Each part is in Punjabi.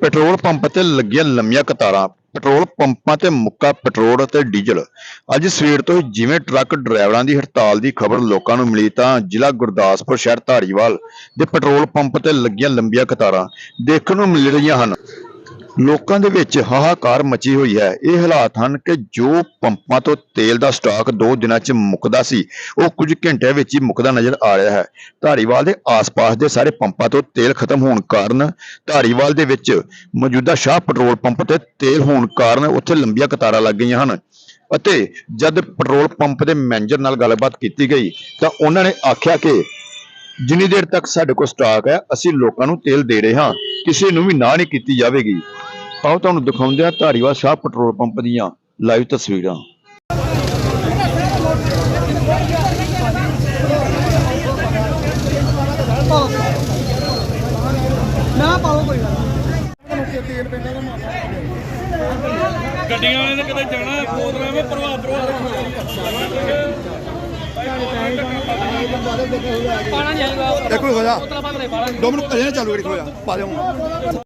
ਪੈਟਰੋਲ ਪੰਪ ਤੇ ਲੱਗੀਆਂ ਲੰਮੀਆਂ ਕਤਾਰਾਂ, ਪੈਟਰੋਲ ਪੰਪਾਂ ਤੇ ਮੁੱਕਾ ਪੈਟਰੋਲ ਅਤੇ ਡੀਜ਼ਲ। ਅੱਜ ਸਵੇਰ ਤੋਂ ਜਿਵੇਂ ਟਰੱਕ ਡਰਾਈਵਰਾਂ ਦੀ ਹੜਤਾਲ ਦੀ ਖਬਰ ਲੋਕਾਂ ਨੂੰ ਮਿਲੀ ਤਾਂ ਜ਼ਿਲ੍ਹਾ ਗੁਰਦਾਸਪੁਰ ਸ਼ਹਿਰ ਧਾਰੀਵਾਲ ਦੇ ਪੈਟਰੋਲ ਪੰਪ ਤੇ ਲੱਗੀਆਂ ਲੰਬੀਆਂ ਕਤਾਰਾਂ ਦੇਖਣ ਨੂੰ ਮਿਲ ਰਹੀਆਂ ਹਨ। ਲੋਕਾਂ ਦੇ ਵਿੱਚ ਹਾਹਾਕਾਰ ਮਚੀ ਹੋਈ ਹੈ। ਇਹ ਹਾਲਾਤ ਹਨ ਕਿ ਜੋ ਪੰਪਾਂ ਤੋਂ ਤੇਲ ਦਾ ਸਟਾਕ 2 ਦਿਨਾਂ 'ਚ ਮੁੱਕਦਾ ਸੀ, ਉਹ ਕੁਝ ਘੰਟਿਆਂ ਵਿੱਚ ਹੀ ਮੁੱਕਦਾ ਨਜ਼ਰ ਆ ਰਿਹਾ ਹੈ। ਧਾਰੀਵਾਲ ਦੇ ਆਸ-ਪਾਸ ਦੇ ਸਾਰੇ ਪੰਪਾਂ ਤੋਂ ਤੇਲ ਖਤਮ ਹੋਣ ਕਾਰਨ ਧਾਰੀਵਾਲ ਦੇ ਵਿੱਚ ਮੌਜੂਦਾ ਸ਼ਾਹ ਪੈਟਰੋਲ ਪੰਪ ਤੇ ਤੇਲ ਹੋਣ ਕਾਰਨ ਉੱਥੇ ਲੰਬੀਆਂ ਕਤਾਰਾਂ ਲੱਗ ਗਈਆਂ ਹਨ ਅਤੇ ਜਦ ਪੈਟਰੋਲ ਪੰਪ ਦੇ ਮੈਨੇਜਰ ਨਾਲ ਗੱਲਬਾਤ ਕੀਤੀ ਗਈ ਤਾਂ ਉਹਨਾਂ ਨੇ ਆਖਿਆ ਕਿ ਜਿੰਨੀ ਦੇਰ ਤੱਕ ਸਾਡੇ ਕੋਲ ਸਟਾਕ ਹੈ, ਅਸੀਂ ਲੋਕਾਂ ਨੂੰ ਤੇਲ ਦੇ ਰਹੇ ਹਾਂ, ਕਿਸੇ ਨੂੰ ਵੀ ਨਾ ਨਹੀਂ ਕੀਤੀ ਜਾਵੇਗੀ। ਆਓ ਤੁਹਾਨੂੰ ਦਿਖਾਉਂਦੇ ਹਾਂ ਧਾਰੀਵਾਲ ਸ਼ਾਹ ਪੈਟਰੋਲ ਪੰਪ ਦੀਆਂ ਲਾਈਵ ਤਸਵੀਰਾਂ। ਨਾ ਪਾਓ ਕੋਈ ਗੱਡੀਆਂ ਵਾਲੇ ਨੇ ਕਿਤੇ ਜਾਣਾ ਬੋਤਲਾਂ ਵਿੱਚ ਪ੍ਰਭਾਵ ਪ੍ਰਭਾਵ ਪਾਣਾ ਨਹੀਂ ਆਏਗਾ ਇੱਕ ਮਿੰਟ ਹੋ ਜਾ ਪਾ ਪਾਣਾ ਦੋ ਮਿੰਟ ਅਜੇ ਚਾਲੂ ਕਰੀ ਖਲੋ ਜਾ ਪਾ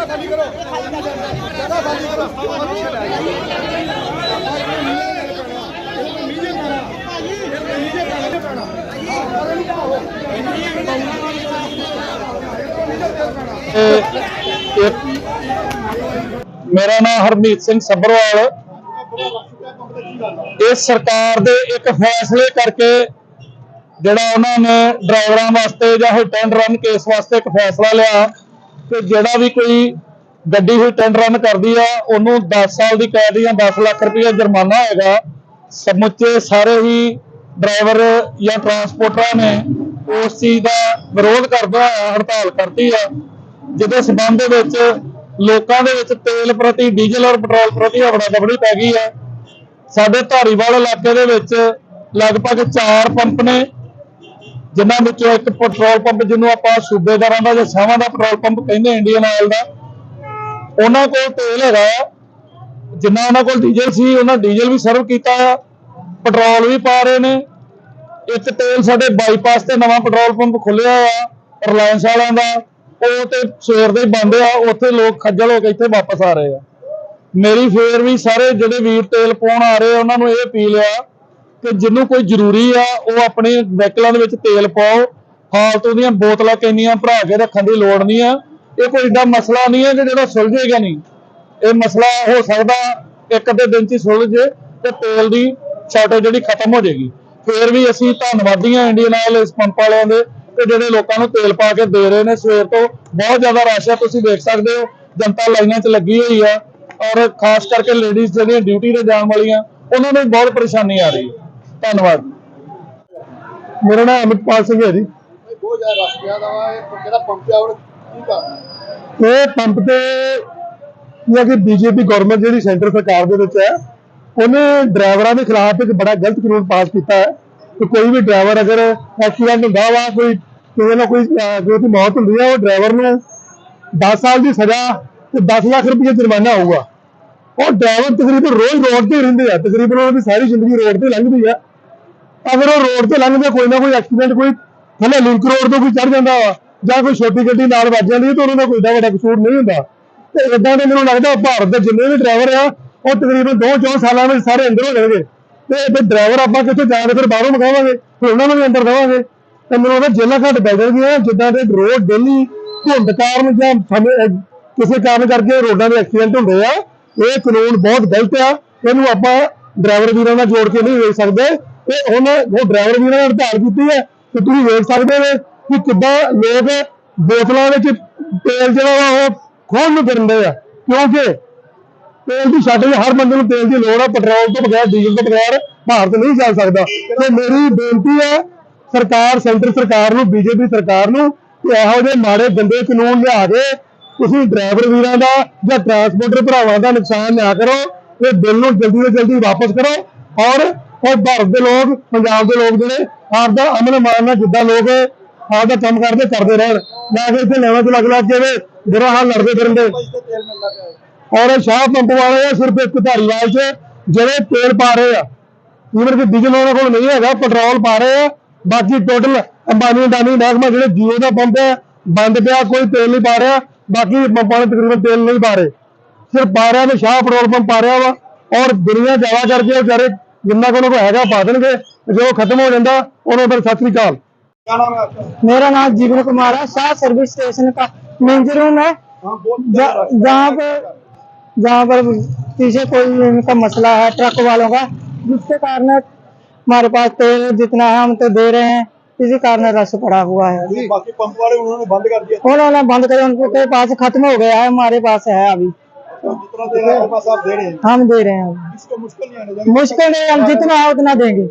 ਜਗ੍ਹਾ ਖਾਲੀ ਕਰੋ। ਜਗ੍ਹਾ ਖਾਲੀ ਕਰੋ। ਮੇਰਾ ਨਾਮ ਹਰਮੀਤ ਸਿੰਘ ਸੱਭਰਵਾਲ। ਇਸ ਸਰਕਾਰ ਦੇ ਇੱਕ ਫੈਸਲੇ ਕਰਕੇ ਜਿਹੜਾ ਉਹਨਾਂ ਨੇ ਡਰਾਈਵਰਾਂ ਵਾਸਤੇ ਜਾਂ ਹਿੱਟ ਐਂਡ ਰਨ ਕੇਸ ਵਾਸਤੇ ਇੱਕ ਫੈਸਲਾ ਲਿਆ। ਕਿ ਜਿਹੜਾ ਵੀ ਕੋਈ ਗੱਡੀ ਹੋਈ ਟੈਂਡਰ ਰਨ ਕਰਦੀ ਆ, ਉਹਨੂੰ 10 ਸਾਲ ਦੀ ਕੈਦ ਜਾਂ 10 ਲੱਖ ਰੁਪਏ ਜੁਰਮਾਨਾ ਹੋਏਗਾ ਸਮੁੱਚੇ ਸਾਰੇ ਹੀ ਡਰਾਈਵਰ ਜਾਂ ਟਰਾਂਸਪੋਰਟਰਾਂ ਨੇ ਉਸ ਚੀਜ਼ ਦਾ ਵਿਰੋਧ ਕਰਦਾ ਹੋਇਆ ਹੜਤਾਲ ਕਰਤੀ ਆ, ਜਿਹਦੇ ਸਬੰਧ ਦੇ ਵਿੱਚ ਲੋਕਾਂ ਦੇ ਵਿੱਚ ਤੇਲ ਪ੍ਰਤੀ, ਡੀਜ਼ਲ ਔਰ ਪੈਟਰੋਲ ਪ੍ਰਤੀ ਹਵੜਾ ਦਬੜੀ ਪੈ ਗਈ ਹੈ ਸਾਡੇ ਧਾਰੀਵਾਲ ਇਲਾਕੇ ਦੇ ਵਿੱਚ ਲਗਭਗ 4 ਪੰਪ ਨੇ ਜਿਨ੍ਹਾਂ ਵਿੱਚੋਂ ਇੱਕ ਪੈਟਰੋਲ ਪੰਪ, ਜਿਹਨੂੰ ਆਪਾਂ ਸੂਬੇਦਾਰਾਂ ਦਾ ਜਾਂ ਸ਼ਾਹਾਂ ਦਾ ਪੈਟਰੋਲ ਪੰਪ ਕਹਿੰਦੇ ਇੰਡੀਅਨ ਆਇਲ ਦਾ, ਉਹਨਾਂ ਕੋਲ ਤੇਲ ਹੈਗਾ ਆ। ਜਿੰਨਾ ਉਹਨਾਂ ਕੋਲ ਡੀਜ਼ਲ ਸੀ, ਉਹਨਾਂ ਡੀਜ਼ਲ ਵੀ ਸਰਵ ਕੀਤਾ ਆ। ਪੈਟਰੋਲ ਵੀ ਪਾ ਰਹੇ ਨੇ। ਇੱਕ ਤੇਲ ਸਾਡੇ ਬਾਈਪਾਸ ਤੇ ਨਵਾਂ ਪੈਟਰੋਲ ਪੰਪ ਖੁੱਲਿਆ ਆ, ਰਿਲਾਇੰਸ ਵਾਲਿਆਂ ਦਾ। ਉਹ ਤੇ ਸਵੇਰ ਦੇ ਬੰਦ ਆ, ਉੱਥੇ ਲੋਕ ਖੱਜਲ ਹੋ ਕੇ ਇੱਥੇ ਵਾਪਸ ਆ ਰਹੇ ਆ। ਮੇਰੀ ਫੇਰ ਵੀ ਸਾਰੇ ਜਿਹੜੇ ਵੀਰ ਤੇਲ ਪਾਉਣ ਆ ਰਹੇ ਆ, ਉਹਨਾਂ ਨੂੰ ਇਹ ਅਪੀਲ ਆ ਕਿ ਜਿਹਨੂੰ ਕੋਈ ਜ਼ਰੂਰੀ ਆ, ਉਹ ਆਪਣੇ ਵਹੀਕਲਾਂ ਦੇ ਵਿੱਚ ਤੇਲ ਪਾਓ। ਫਾਲਤੂ ਦੀਆਂ ਬੋਤਲਾਂ ਕਿੰਨੀਆਂ ਭਰਾ ਕੇ ਰੱਖਣ ਦੀ ਲੋੜ ਨਹੀਂ ਆ। ਇਹ ਕੋਈ ਏਡਾ ਮਸਲਾ ਨਹੀਂ ਹੈ ਕਿ ਜਿਹੜਾ ਸੁਲਝੇਗਾ ਨਹੀਂ। ਇਹ ਮਸਲਾ ਹੋ ਸਕਦਾ ਇੱਕ ਅੱਧੇ ਦਿਨ ਚ ਹੀ ਸੁਲਝ ਜੇ ਤੇ ਤੇਲ ਦੀ ਸ਼ਾਰਟੇਜ ਜਿਹੜੀ ਖਤਮ ਹੋ ਜਾਏਗੀ। ਫੇਰ ਵੀ ਅਸੀਂ ਧੰਨਵਾਦੀ ਹਾਂ ਇੰਡੀਅਨ ਆਇਲ ਇਸ ਪੰਪ ਵਾਲਿਆਂ ਦੇ ਕਿ ਜਿਹੜੇ ਲੋਕਾਂ ਨੂੰ ਤੇਲ ਪਾ ਕੇ ਦੇ ਰਹੇ ਨੇ। ਸਵੇਰ ਤੋਂ ਬਹੁਤ ਜ਼ਿਆਦਾ ਰਸ਼ ਹੈ ਤੁਸੀਂ ਦੇਖ ਸਕਦੇ ਹੋ, ਜਨਤਾ ਲਾਈਨਾਂ 'ਚ ਲੱਗੀ ਹੋਈ ਆ। ਔਰ ਖਾਸ ਕਰਕੇ ਲੇਡੀਜ਼ ਜਿਹੜੀਆਂ ਡਿਊਟੀ ਤੇ ਜਾਣ ਵਾਲੀਆਂ, ਉਹਨਾਂ ਨੂੰ ਬਹੁਤ ਪਰੇਸ਼ਾਨੀ ਆ ਰਹੀ। ਹੈ ਧੰਨਵਾਦ। ਮੇਰਾ ਨਾਮ ਅਮਿਤਪਾਲ ਸਿੰਘ ਹੈ ਜੀ। ਬਹੁਤ ਜ਼ਿਆਦਾ ਰਸ਼ ਪਿਆ ਦਾ ਵਾ ਇਹ ਜਿਹੜਾ ਪੰਪ ਆ ਉਹ ਇਹ ਪੰਪ ਤੇ ਇਹ ਕਿ ਬੀਜੇਪੀ ਗਵਰਨਮੈਂਟ ਜਿਹੜੀ ਸੈਂਟਰ ਸਰਕਾਰ ਦੇ ਵਿੱਚ ਹੈ ਉਹਨੇ ਡਰਾਈਵਰਾਂ ਦੇ ਖਿਲਾਫ ਇੱਕ ਬੜਾ ਗਲਤ ਕਾਨੂੰਨ ਪਾਸ ਕੀਤਾ ਹੈ ਕਿ ਕੋਈ ਵੀ ਡਰਾਈਵਰ ਅਗਰ ਐਕਸੀਡੈਂਟ ਹੁੰਦਾ ਵਾ ਕੋਈ ਕਿਸੇ ਨਾਲ ਕੋਈ ਅਹ, ਕੋਈ ਦੀ ਮੌਤ ਹੁੰਦੀ ਹੈ ਉਹ ਡਰਾਈਵਰ ਨੂੰ 10 ਸਾਲ ਦੀ ਸਜ਼ਾ ਤੇ 10 ਲੱਖ ਰੁਪਏ ਜੁਰਮਾਨਾ ਹੋਊਗਾ। ਉਹ ਡਰਾਈਵਰ ਤਕਰੀਬਨ ਰੋਜ਼ ਰੋਡ ਤੇ ਹੀ ਰਹਿੰਦੇ ਆ ਤਕਰੀਬਨ ਉਹਨਾਂ ਦੀ ਸਾਰੀ ਜ਼ਿੰਦਗੀ ਰੋਡ ਤੇ ਲੰਘਦੀ ਆ। ਅਗਰ ਉਹ ਰੋਡ ਤੇ ਲੰਘਦੇ ਕੋਈ ਨਾ ਕੋਈ ਐਕਸੀਡੈਂਟ ਕੋਈ ਥੱਲੇ ਲਿੰਕ ਰੋਡ ਤੋਂ ਕੋਈ ਚੜ ਜਾਂਦਾ ਵਾ, ਜਾਂ ਕੋਈ ਛੋਟੀ ਗੱਡੀ ਨਾਲ ਵੱਜ ਜਾਂਦੀ ਹੈ ਤਾਂ ਉਹਨਾਂ ਦਾ ਕੋਈ ਵੱਡਾ ਕਸੂਰ ਨਹੀਂ ਹੁੰਦਾ। ਤੇ ਇਦਾਂ ਦੇ ਮੈਨੂੰ ਲੱਗਦਾ ਭਾਰਤ ਦੇ ਜਿੰਨੇ ਵੀ ਡਰਾਈਵਰ ਆ, ਉਹ ਤਕਰੀਬਨ 2-4 ਸਾਲਾਂ ਵਿੱਚ ਸਾਰੇ ਅੰਦਰ ਹੋ ਜਾਣਗੇ। ਤੇ ਇਹ ਡਰਾਈਵਰ ਆਪਾਂ ਕਿੱਥੇ ਜਾਣਗੇ ਫਿਰ ਬਾਹਰੋਂ ਮੰਗਾਵਾਂਗੇ, ਫਿਰ ਉਹਨਾਂ ਨੂੰ ਵੀ ਅੰਦਰ ਦੇਵਾਂਗੇ। ਤੇ ਮੈਨੂੰ ਉਹਦਾ ਜੇਲਾਂ ਘੱਟ ਪੈ ਜਾਣਗੀਆਂ, ਜਿੱਦਾਂ ਦੇ ਰੋਡ ਡੇਲੀ ਧੁੰਦ ਕਾਰਨ ਜਾਂ ਸਮੇਂ- ਕਿਸੇ ਕਾਰਨ ਕਰਕੇ ਰੋਡਾਂ ਦੇ ਐਕਸੀਡੈਂਟ ਹੁੰਦੇ ਆ, ਇਹ ਕਾਨੂੰਨ ਬਹੁਤ ਗਲਤ ਆ, ਇਹਨੂੰ ਆਪਾਂ ਡਰਾਈਵਰ ਵੀਰਾਂ ਨਾਲ ਜੋੜ ਕੇ ਨਹੀਂ ਵੇਖ ਸਕਦੇ। ਤੇ ਹੁਣ ਉਹ ਡਰਾਈਵਰ ਵੀਰਾਂ ਨੇ ਹੜਤਾਲ ਕੀਤੀ ਹੈ ਤੇ ਤੁਸੀਂ ਵੇਖ ਸਕਦੇ ਹੋ ਕਿ ਕਿੱਦਾਂ ਲੋਕ ਬੋਤਲਾਂ ਵਿੱਚ ਤੇਲ ਜਿਹੜਾ ਵਾ ਉਹ ਖੋਲ ਨੂੰ ਫਿਰਦੇ ਆ। ਕਿਉਂਕਿ ਤੇਲ ਦੀ ਸ਼ਾਰਟੇਜ ਹਰ ਬੰਦੇ ਨੂੰ ਤੇਲ ਦੀ ਲੋੜ ਆ, ਪੈਟਰੋਲ ਤੋਂ ਬਗੈਰ ਡੀਜ਼ਲ ਤੋਂ ਬਗੈਰ ਭਾਰਤ ਨਹੀਂ ਚੱਲ ਸਕਦਾ। ਤੇ ਮੇਰੀ ਬੇਨਤੀ ਹੈ, ਸਰਕਾਰ, ਸੈਂਟਰ ਸਰਕਾਰ ਨੂੰ, ਬੀਜੇਪੀ ਸਰਕਾਰ ਨੂੰ ਕਿ ਇਹੋ ਜਿਹੇ ਮਾੜੇ ਗੰਦੇ ਕਾਨੂੰਨ ਲਿਆ ਕੇ ਤੁਸੀਂ ਡਰਾਈਵਰ ਵੀਰਾਂ ਦਾ ਜਾਂ ਟਰਾਂਸਪੋਰਟਰ ਭਰਾਵਾਂ ਦਾ ਨੁਕਸਾਨ ਨਾ ਕਰੋ, ਇਹ ਬਿੱਲ ਨੂੰ ਜਲਦੀ ਤੋਂ ਜਲਦੀ ਵਾਪਸ ਕਰੋ ਔਰ ਔਰ ਭਾਰਤ ਦੇ ਲੋਕ, ਪੰਜਾਬ ਦੇ ਲੋਕ ਜਿਹੜੇ ਆਪਦਾ ਅਮਨ ਮਾਨ ਨਾਲ ਜਿੱਦਾਂ ਲੋਕ ਆਪਦਾ ਕੰਮ ਕਰਦੇ ਕਰਦੇ ਰਹਿਣ। ਨਾ ਕਿ ਇੱਥੇ ਲੈਵਾਂ ਚ ਲੱਗ ਲੱਗ ਕੇ ਵੀ ਬੁਰਾ ਹਾਲ ਲੜਦੇ ਫਿਰਨ ਦੇ। ਔਰ ਇਹ ਸ਼ਾਹ ਪੰਪ ਵਾਲੇ ਆ, ਸਿਰਫ ਇੱਕ ਧਾਰੀਵਾਲ 'ਚ, ਜਿਹੜੇ ਤੇਲ ਪਾ ਰਹੇ ਆ। ਈਵਨ ਕਿ ਡੀਜ਼ਲ ਉਹਨਾਂ ਕੋਲ ਨਹੀਂ ਹੈਗਾ ਪੈਟਰੋਲ ਪਾ ਰਹੇ ਆ। ਬਾਕੀ ਟੋਟਲ ਅੰਬਾਨੀ ਅੰਡਾਨੀ ਮਹਿਕਮਾ ਜਿਹੜੇ ਜੀਓ ਦਾ ਪੰਪ ਹੈ ਬੰਦ ਪਿਆ, ਕੋਈ ਤੇਲ ਨਹੀਂ ਪਾ ਰਿਹਾ। ਬਾਕੀ ਪੰਪਾਂ ਨੇ ਤਕਰੀਬਨ ਤੇਲ ਨਹੀਂ ਪਾ ਰਹੇ। ਸਿਰਫ ਪਾ ਰਿਹਾ ਤੇ ਸ਼ਾਹ ਪੈਟਰੋਲ ਪੰਪ ਪਾ ਰਿਹਾ ਵਾ। ਔਰ ਦੁਨੀਆ ਜ਼ਿਆਦਾ ਕਰਕੇ ਵਿਚਾਰੇ ਜਿੰਨਾ ਕੋਲ ਹੈਗਾ ਪਾ ਦੇਣਗੇ ਤੇ ਜਦੋਂ ਖਤਮ ਹੋ ਜਾਂਦਾ ਉਹਨੂੰ ਫਿਰ ਸਤਿ ਸ੍ਰੀ ਅਕਾਲ क्या नाम है आपका मेरा नाम जीवन कुमार है शाह सर्विस स्टेशन का मेंज रूम है हाँ बहुत ज- जहाँ पर जहाँ पर पीछे कोई इनका मसला है ट्रक वालों का जिसके कारण हमारे पास तेल जितना है हम तो दे रहे हैं इसी कारण रस पड़ा हुआ है ये बाकी पंप वाले उन्होंने बंद कर दिया उन्होंने बंद कर उनके पास खत्म हो गया है हमारे पास है अभी जितना देना है आपके पास आप दे रहे हैं हम दे रहे हैं इसको मुश्किल नहीं आने देंगे मुश्किल नहीं हम जितना है उतना देंगे